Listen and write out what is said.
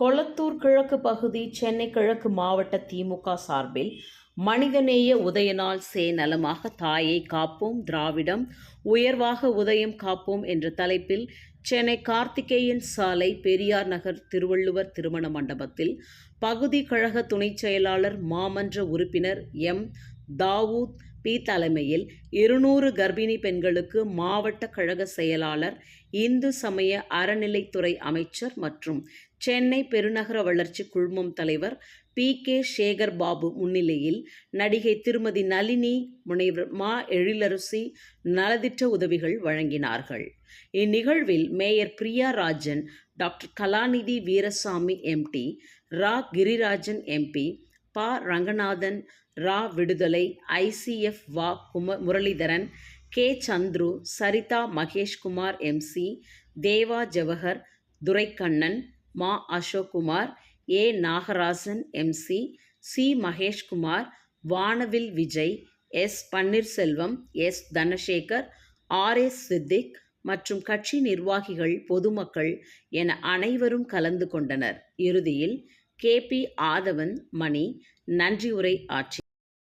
கொளத்தூர் கிழக்கு பகுதி சென்னை கிழக்கு மாவட்ட திமுக சார்பில் மனிதநேய உதயநாள் சே நலமாக தாயை காப்போம் திராவிடம் உயர்வாக உதயம் காப்போம் என்ற தலைப்பில் சென்னை கார்த்திகேயன் சாலை பெரியார் நகர் திருவள்ளுவர் திருமண மண்டபத்தில் பகுதி கழக துணைச் செயலாளர் மாமன்ற உறுப்பினர் எம். தாவூத் பி தலைமையில் இருநூறு கர்ப்பிணி பெண்களுக்கு மாவட்ட கழக செயலாளர் இந்து சமய அறநிலைத்துறை அமைச்சர் மற்றும் சென்னை பெருநகர வளர்ச்சி குழுமம் தலைவர் பி. கே. சேகர் பாபு முன்னிலையில் நடிகை திருமதி நளினி முனைவர் மா. எழிலரசி நலதிட்ட உதவிகள் வழங்கினார்கள். இந்நிகழ்வில் mayor Priya Rajan doctor Kalanidhi Veerasamy MD ரா. கிரிராஜன் எம்பி ப. ரங்கநாதன் ரா. விடுதலை ஐசிஎஃப் வா. கும முரளிதரன் கே. சந்துரு சரிதா மகேஷ்குமார் எம்சி தேவா ஜவஹர் துரைக்கண்ணன் மா. Ashokkumar A. Nagarasan MC C. Maheshkumar Vanavil Vijay S. Panneerselvam S. Dhanasekar R. S. Siddique மற்றும் கட்சி நிர்வாகிகள் பொதுமக்கள் என அனைவரும் கலந்து கொண்டனர். இறுதியில் கே. பி. ஆதவன் மணி நன்றி உரை ஆற்றினார்.